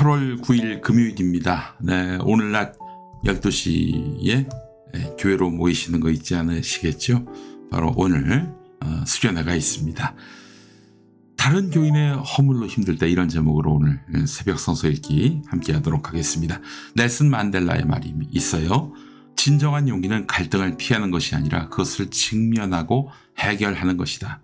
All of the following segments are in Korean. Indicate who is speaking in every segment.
Speaker 1: 8월 9일 금요일입니다. 네, 오늘 낮 12시에 교회로 모이시는 거 있지 않으시겠죠? 바로 오늘 어, 수련회가 있습니다. 다른 교인의 허물로 힘들 때 이런 제목으로 오늘 새벽 성서 읽기 함께 하도록 하겠습니다. 넬슨 만델라의 말이 있어요. 진정한 용기는 갈등을 피하는 것이 아니라 그것을 직면하고 해결하는 것이다.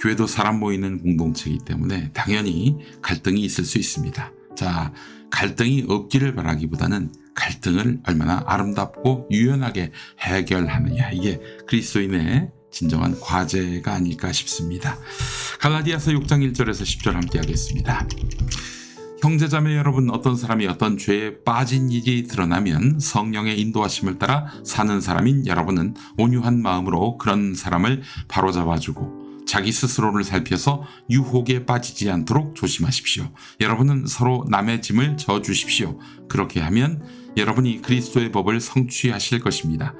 Speaker 1: 교회도 사람 모이는 공동체이기 때문에 당연히 갈등이 있을 수 있습니다. 자, 갈등이 없기를 바라기보다는 갈등을 얼마나 아름답고 유연하게 해결하느냐. 이게 그리스도인의 진정한 과제가 아닐까 싶습니다. 갈라디아서 6장 1절에서 10절 함께 하겠습니다. 형제자매 여러분 어떤 사람이 어떤 죄에 빠진 일이 드러나면 성령의 인도하심을 따라 사는 사람인 여러분은 온유한 마음으로 그런 사람을 바로잡아주고 자기 스스로를 살펴서 유혹에 빠지지 않도록 조심하십시오. 여러분은 서로 남의 짐을 져 주십시오. 그렇게 하면 여러분이 그리스도의 법을 성취하실 것입니다.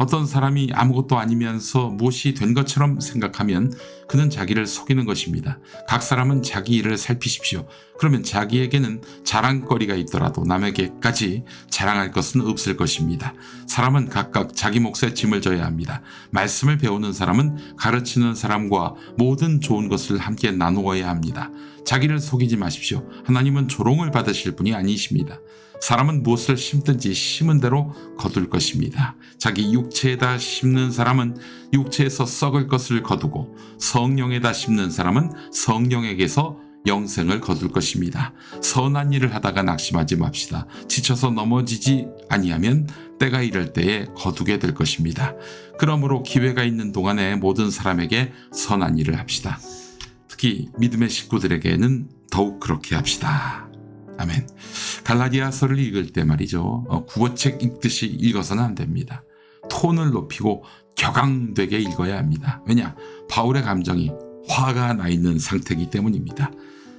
Speaker 1: 어떤 사람이 아무것도 아니면서 무엇이 된 것처럼 생각하면 그는 자기를 속이는 것입니다. 각 사람은 자기 일을 살피십시오. 그러면 자기에게는 자랑거리가 있더라도 남에게까지 자랑할 것은 없을 것입니다. 사람은 각각 자기 몫의 짐을 져야 합니다. 말씀을 배우는 사람은 가르치는 사람과 모든 좋은 것을 함께 나누어야 합니다. 자기를 속이지 마십시오. 하나님은 조롱을 받으실 분이 아니십니다. 사람은 무엇을 심든지 심은 대로 거둘 것입니다. 자기 육체에다 심는 사람은 육체에서 썩을 것을 거두고 성령에다 심는 사람은 성령에게서 영생을 거둘 것입니다. 선한 일을 하다가 낙심하지 맙시다. 지쳐서 넘어지지 아니하면 때가 이럴 때에 거두게 될 것입니다. 그러므로 기회가 있는 동안에 모든 사람에게 선한 일을 합시다. 특히 믿음의 식구들에게는 더욱 그렇게 합시다. 아멘. 갈라디아서를 읽을 때 말이죠. 어, 국어책 읽듯이 읽어서는 안 됩니다. 톤을 높이고 격앙되게 읽어야 합니다. 왜냐? 바울의 감정이 화가 나 있는 상태이기 때문입니다.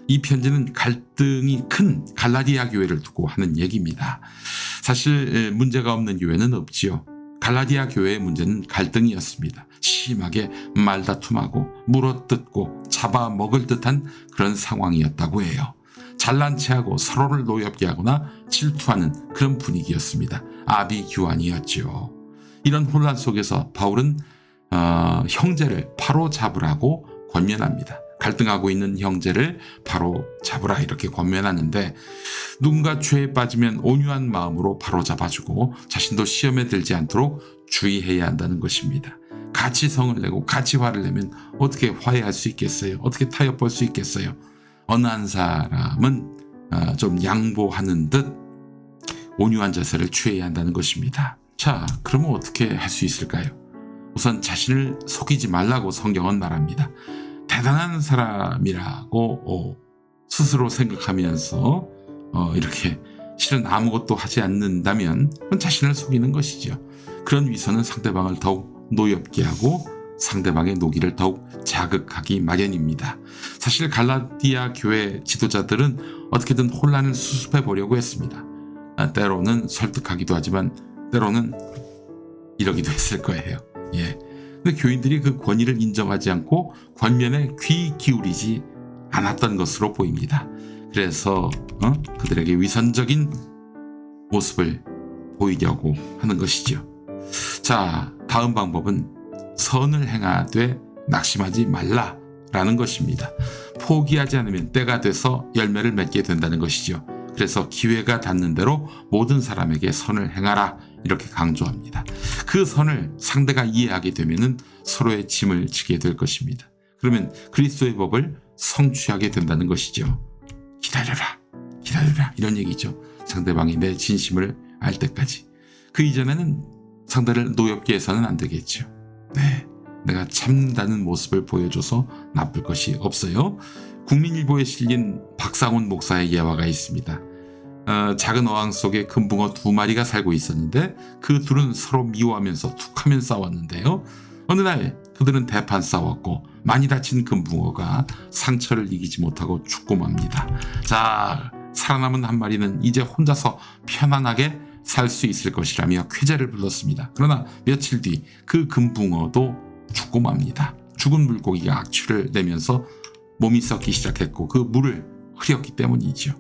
Speaker 1: 이 편지는 갈등이 큰 갈라디아 교회를 두고 하는 얘기입니다. 사실 문제가 없는 교회는 없지요. 갈라디아 교회의 문제는 갈등이었습니다. 심하게 말다툼하고 물어뜯고 잡아먹을 듯한 그런 상황이었다고 해요. 잘난 체하고 서로를 노엽게 하거나 질투하는 그런 분위기였습니다. 아비규환이었죠. 이런 혼란 속에서 바울은 어, 형제를 바로 잡으라고 권면합니다. 갈등하고 있는 형제를 바로 잡으라 이렇게 권면하는데 누군가 죄에 빠지면 온유한 마음으로 바로 잡아주고 자신도 시험에 들지 않도록 주의해야 한다는 것입니다. 같이 성을 내고 같이 화를 내면 어떻게 화해할 수 있겠어요? 어떻게 타협할 수 있겠어요? 어느 한 사람은 어, 좀 양보하는 듯 온유한 자세를 취해야 한다는 것입니다. 자, 그러면 어떻게 할 수 있을까요? 우선 자신을 속이지 말라고 성경은 말합니다. 대단한 사람이라고 어, 스스로 생각하면서 어, 이렇게 실은 아무것도 하지 않는다면 그건 자신을 속이는 것이죠. 그런 위선은 상대방을 더욱 노엽게 하고 상대방의 노기를 더욱 자극하기 마련입니다. 사실 갈라디아 교회 지도자들은 어떻게든 혼란을 수습해 보려고 했습니다. 아, 때로는 설득하기도 하지만 때로는 이러기도 했을 거예요. 예. 근데 교인들이 그 권위를 인정하지 않고 권면에 귀 기울이지 않았던 것으로 보입니다. 그래서 어? 그들에게 위선적인 모습을 보이려고 하는 것이죠. 자, 다음 방법은 선을 행하되 낙심하지 말라라는 것입니다. 포기하지 않으면 때가 돼서 열매를 맺게 된다는 것이죠. 그래서 기회가 닿는 대로 모든 사람에게 선을 행하라 이렇게 강조합니다. 그 선을 상대가 이해하게 되면 서로의 짐을 지게 될 것입니다. 그러면 그리스도의 법을 성취하게 된다는 것이죠. 기다려라, 기다려라 이런 얘기죠. 상대방이 내 진심을 알 때까지. 그 이전에는 상대를 노엽게 해서는 안 되겠죠. 네. 내가 참는다는 모습을 보여줘서 나쁠 것이 없어요. 국민일보에 실린 박상훈 목사의 예화가 있습니다. 어, 작은 어항 속에 금붕어 두 마리가 살고 있었는데 그 둘은 서로 미워하면서 툭하면 싸웠는데요. 어느 날 그들은 대판 싸웠고 많이 다친 금붕어가 상처를 이기지 못하고 죽고 맙니다. 자, 살아남은 한 마리는 이제 혼자서 편안하게 살 수 있을 것이라며 쾌재를 불렀습니다. 그러나 며칠 뒤 그 금붕어도 죽고 맙니다. 죽은 물고기가 악취를 내면서 몸이 썩기 시작했고 그 물을 흐렸기 때문이죠.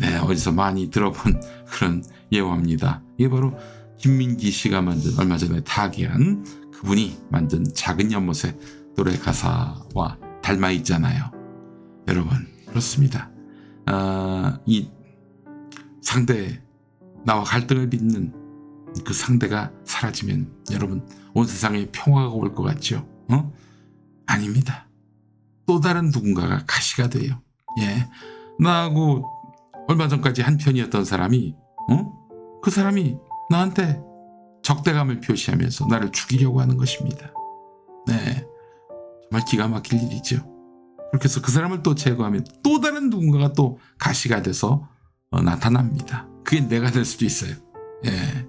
Speaker 1: 네, 어디서 많이 들어본 그런 예화입니다. 이게 바로 김민기 씨가 만든 얼마 전에 타기한 그분이 만든 작은 연못의 노래 가사와 닮아 있잖아요. 여러분 그렇습니다. 아, 이 상대 나와 갈등을 빚는 그 상대가 사라지면 여러분 온 세상에 평화가 올 것 같죠? 어? 아닙니다. 또 다른 누군가가 가시가 돼요. 예, 나하고 얼마 전까지 한 편이었던 사람이 어? 그 사람이 나한테 적대감을 표시하면서 나를 죽이려고 하는 것입니다. 네, 정말 기가 막힐 일이죠. 그렇게 해서 그 사람을 또 제거하면 또 다른 누군가가 또 가시가 돼서 어, 나타납니다. 그게 내가 될 수도 있어요. 예.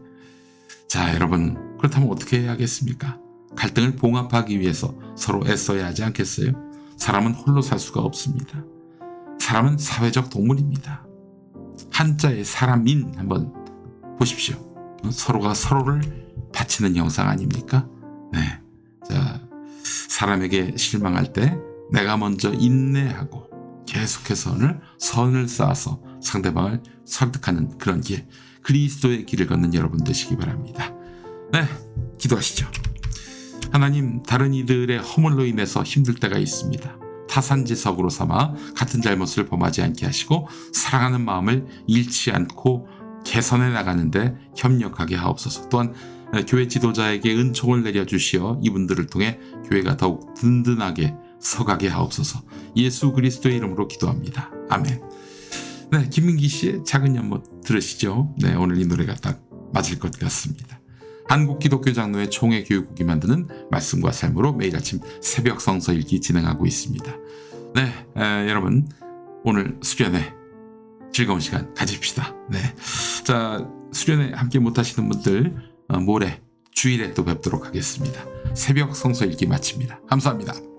Speaker 1: 자, 여러분 그렇다면 어떻게 해야겠습니까? 갈등을 봉합하기 위해서 서로 애써야 하지 않겠어요? 사람은 홀로 살 수가 없습니다. 사람은 사회적 동물입니다. 한자의 사람인 한번 보십시오. 어, 서로가 서로를 바치는 형상 아닙니까? 네. 자, 사람에게 실망할 때 내가 먼저 인내하고 계속해서 오늘 선을 쌓아서 상대방을 설득하는 그런 길, 그리스도의 길을 걷는 여러분 되시기 바랍니다. 네, 기도하시죠. 하나님, 다른 이들의 허물로 인해서 힘들 때가 있습니다. 타산지석으로 삼아 같은 잘못을 범하지 않게 하시고 사랑하는 마음을 잃지 않고 개선해 나가는데 협력하게 하옵소서. 또한 교회 지도자에게 은총을 내려주시어 이분들을 통해 교회가 더욱 든든하게 서가게 하옵소서. 예수 그리스도의 이름으로 기도합니다. 아멘. 네, 김민기 씨의 작은 연못 들으시죠? 네, 오늘 이 노래가 딱 맞을 것 같습니다. 한국 기독교 장로회 총회 교육국이 만드는 말씀과 삶으로 매일 아침 새벽 성서 읽기 진행하고 있습니다. 네, 에, 여러분 오늘 수련회 즐거운 시간 가집시다. 네, 자 수련회 함께 못하시는 분들 어, 모레 주일에 또 뵙도록 하겠습니다. 새벽 성서 읽기 마칩니다. 감사합니다.